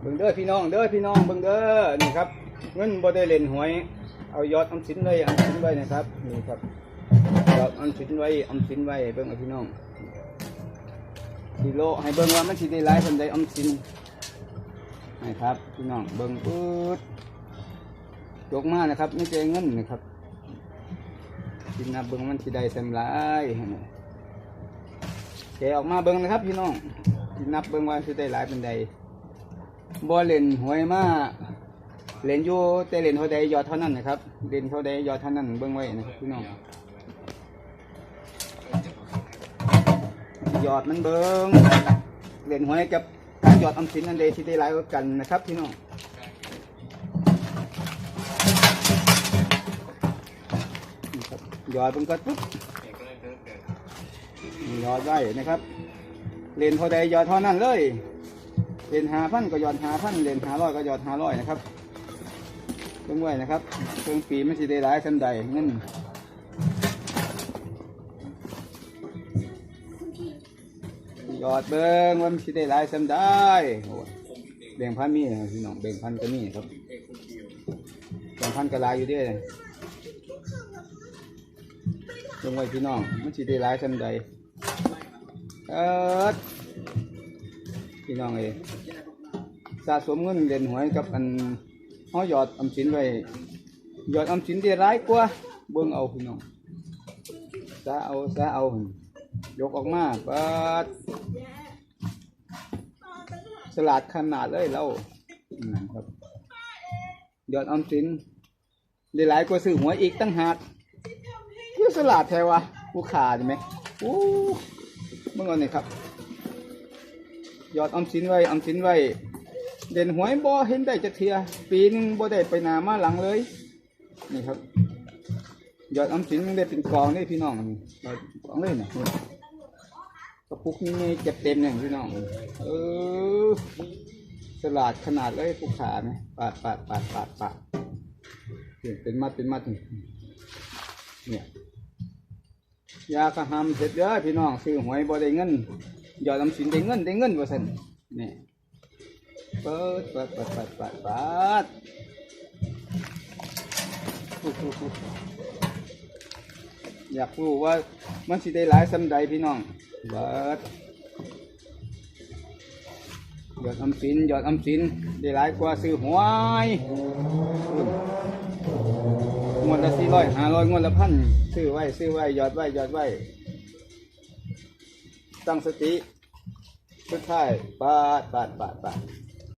เบิ่งเด้อพี่น้องเด้อพี่น้องเบิ่งเด้อนี่ครับ เงินบ่ได้เล่นหวย เอายอดออมสินไว้ออมสินไว้นะครับนี่ครับยอดออมสินไว้ออมสินไว้เบิ่งเอาพี่น้องกิโลให้เบิ่งว่ามันสิได้หลายปานใดออมสินนี่ครับพี่น้องเบิ่งปึ๊ดยกมานะครับไม่เจเงินนะครับกินนับเบิ่งมันสิได้สำหลายแกออกมาเบิ่งนะครับ พี่น้องกินนับเบิ่งว่าสิได้หลายปานใด บ่เล่นหวยมาเล่นอยู่แต่เล่นเท่าใดยอดเท่านั้นนะครับเล่นเท่าใดยอดเท่านั้นเบิ่งไว้นะพี่น้องยอดมันเบิ่งเล่นหวยกับการยอดออมสินนั่นเดที่ได้หลายกว่ากันนะครับพี่น้องยอดมันก็ปุ๊บยอดไว้นะครับ เล่นเท่าใดยอดเท่านั้นเลย เรียนหาพันก็หยอดหาพันเรียนหาร้อยก็หยอดหาร้อยนะครับเพิ่งไว้นะครับเพิ่งปีไม่สิได้หลายสันใดเงินหยอดเบิ้งว่ามันสิได้หลายสันได้โอ้ยแบ่งพันมีนะพี่น้องแบ่งพันก็มีครับแบ่งพันก็ลายอยู่ด้วยเพิ่งไว้พี่น้องมันสิได้หลายสันใดเออ พี่น้องเอยสะสมเงินเด่นหวยกับอันห้อยอดอำสินไว้ยอดอำสินได้ร้ายกว่าเบิ่งเอาพี่น้องสะเอาสะเอา ยกออกมาปิดสลัดขนาดเลยเราอืมครับยอดอำสินได้หลายกว่าซื้อหวยอีกตั้งหากคือสลัดแท้วะผู้ขาดไหมโอ้เมื่อก่อนนี่ครับ ยอดออมสินไว้ออมสินไว้ เด่นหวยบ่เห็นได้จะเทียปีนึงบ่ได้ไปหนามาหลังเลย นี่ครับ ยอดออมสินมันได้เป็นกองนี่พี่น้องกองเลยนะกระปุกนี้เก็บเต็มเนี่ยพี่น้อง เออสลาดขนาดเลยผู้ขาไหมปาดปาดปาดปาดปาดเนี่ยเป็นมัดเป็นมัดนี่เนี่ยยากระหำเสร็จเด้อพี่น้องซื้อหวยบ่ได้เงิน ยอดออมสินได้เงินได้เงินว่าสันนี่เปิดเปิดเปิดเปิดเปิดเปิดอู้หูหูอยากรู้ว่ามันสิได้หลายสำใดพี่น้องเปิดยอดออมสินยอดออมสินได้หลายกว่าซื้อหวยงวดละสี่ร้อยห้าร้อยงวดละพันซื้อไว้ซื้อไว้ยอดไว้ยอดไว้ ตั้งสติสุดท้ายปาดปาดปาดปาด